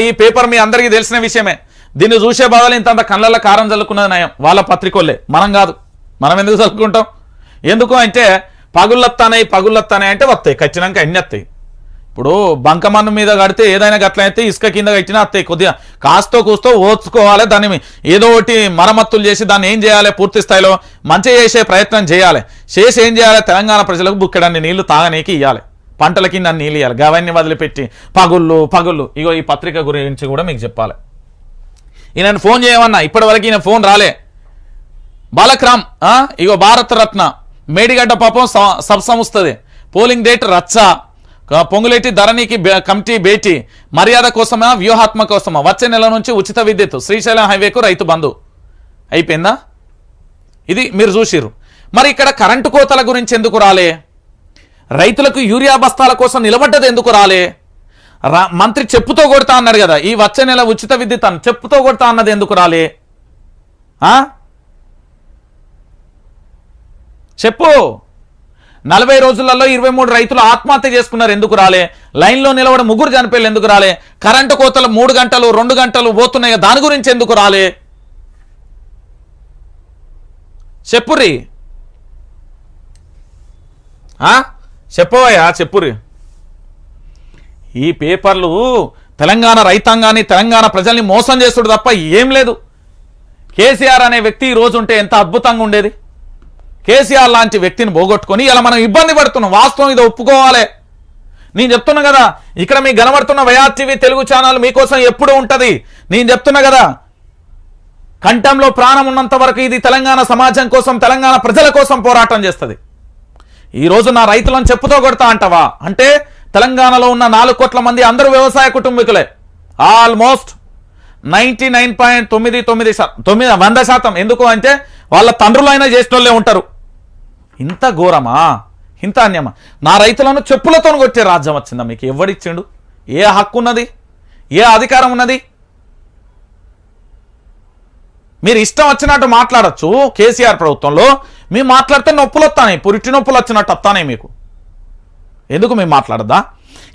ఈ పేపర్ మీ అందరికీ తెలిసిన విషయమే. దీన్ని చూసే బాధలు ఇంత అంత కళ్ళల్లో కారం చల్లుకున్నది నయం. వాళ్ళ పత్రికోళ్ళే. మనం కాదు. మనం ఎందుకు చల్లుకుంటాం ఎందుకు అంటే పగుళ్ళొత్తానాయి పగుళ్ళొత్తానాయి అంటే వస్తాయి ఖచ్చితంగా అన్ని వస్తాయి ఇప్పుడు బంకమన్ను మీద కడితే ఏదైనా గట్లయితే ఇసుక కింద కట్టినా వస్తాయి కొద్దిగా కాస్తో కూస్తో ఓర్చుకోవాలి దాన్ని. ఏదో ఒకటి మరమ్మత్తులు చేసి దాన్ని ఏం చేయాలి? పూర్తి స్థాయిలో మంచి చేసే ప్రయత్నం చేయాలి. చేసి ఏం చేయాలి? తెలంగాణ ప్రజలకు బుక్కెడన్ని నీళ్ళు తాగనీకి ఇవ్వాలి పంటల కింద నీళ్ళు ఇవ్వాలి గవన్నీ వదిలిపెట్టి పగుళ్ళు పగుళ్ళు. ఇగో ఈ పత్రిక గురించి కూడా మీకు చెప్పాలి. ఈయన ఫోన్ చేయమన్నా. ఇప్పటివరకు ఈయన ఫోన్ రాలే. బాలక్రామ్ ఇగో భారత రత్న మేడిగడ్డ పాపం స- సబ్ సంస్థది పోలింగ్ డేట్ రచ్చ. పొంగులేటి ధరణికి బే- కమిటీ భేటీ. మర్యాద కోసమా వ్యూహాత్మ కోసమా? వచ్చే నెల నుంచి ఉచిత విద్యుత్ శ్రీశైలం హైవేకు రైతు బంధు. అయిపోయిందా? ఇది మీరు చూసిర్రు. మరి ఇక్కడ కరెంటు కోతల గురించి ఎందుకు రాలే? రైతులకు యూరియా బస్తాల కోసం నిలబడ్డది ఎందుకు రాలే? రా మంత్రి చెప్పుతో కొడతా అన్నారు కదా ఈ వచ్చే నెల ఉచిత విద్యుత్ అని చెప్పుతో కొడతా అన్నది ఎందుకు రాలే? చెప్పు. నలభై రోజులలో ఇరవై మూడు రైతులు ఆత్మహత్య చేసుకున్నారు ఎందుకు రాలే? లైన్లో నిలబడి ముగ్గురు చనిపోయారు ఎందుకు రాలే? కరెంటు కోతలు మూడు గంటలు రెండు గంటలు పోతున్నాయి దాని గురించి ఎందుకు రాలే? చెప్పురి చెప్పవయ్యా చెప్పురి ఈ పేపర్లు తెలంగాణ రైతాంగాన్ని తెలంగాణ ప్రజల్ని మోసం చేస్తుడు తప్ప ఏం లేదు. కేసీఆర్ అనే వ్యక్తి ఈ రోజు ఉంటే ఎంత అద్భుతంగా ఉండేది. కేసీఆర్ లాంటి వ్యక్తిని పోగొట్టుకొని ఇలా మనం ఇబ్బంది పడుతున్నాం. వాస్తవం ఇది ఒప్పుకోవాలి. నేను చెప్తున్నా కదా ఇక్కడ మీ కనబడుతున్న వయార్ టీవీ తెలుగు ఛానల్ మీకోసం ఎప్పుడూ ఉంటుంది. నేను చెప్తున్నా కదా కంఠంలో ప్రాణం ఉన్నంత వరకు ఇది తెలంగాణ సమాజం కోసం తెలంగాణ ప్రజల కోసం పోరాటం చేస్తుంది. ఈ రోజు నా రైతులను చెప్పుతో కొడతా అంటావా? అంటే తెలంగాణలో ఉన్న నాలుగు కోట్ల మంది అందరూ వ్యవసాయ కుటుంబీకులే. ఆల్మోస్ట్ నైంటీ నైన్ పాయింట్ తొమ్మిది తొమ్మిది తొమ్మిది వంద శాతం. ఎందుకు అంటే వాళ్ళ తండ్రులైనా చేసిన వాళ్ళే ఉంటారు. ఇంత ఘోరమా? ఇంత అన్యమా నా రైతులను చెప్పులతో కొట్టే రాజ్యం వచ్చిందా మీకు? ఎవడిచ్చిండు? ఏ హక్కు ఉన్నది? ఏ అధికారం ఉన్నది? మీరు ఇష్టం వచ్చినట్టు మాట్లాడొచ్చు కేసీఆర్ ప్రభుత్వంలో. మేము మాట్లాడితే నొప్పులు వస్తాయి పురిటి నొప్పులు వచ్చినట్టు వస్తానే మీకు. ఎందుకు మేము మాట్లాడదా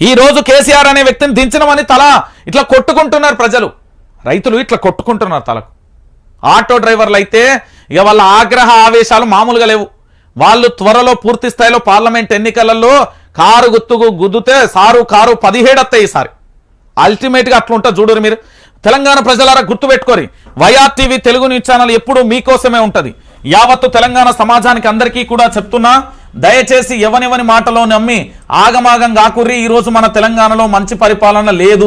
ఈరోజు కేసీఆర్ అనే వ్యక్తిని దించడమని తల ఇట్లా కొట్టుకుంటున్నారు ప్రజలు. రైతులు ఇట్లా కొట్టుకుంటున్నారు తలకు. ఆటో డ్రైవర్లు అయితే ఇక వాళ్ళ ఆగ్రహ ఆవేశాలు మామూలుగా లేవు. వాళ్ళు త్వరలో పూర్తి స్థాయిలో పార్లమెంట్ ఎన్నికలలో కారు గుర్తుకు గుద్దుతే సారు కారు పదిహేడు వస్తాయి ఈసారి. అల్టిమేట్గా అట్లుంటా చూడరు మీరు. తెలంగాణ ప్రజలారా గుర్తుపెట్టుకోరి. YR TV Telugu news channel ఎప్పుడు మీకోసమే ఉంటుంది. యావత్తు తెలంగాణ సమాజానికి అందరికీ కూడా చెప్తున్నా దయచేసి ఎవనివని మాటలో నమ్మి ఆగమాగం కాకుర్రి ఈ రోజు మన తెలంగాణలో మంచి పరిపాలన లేదు.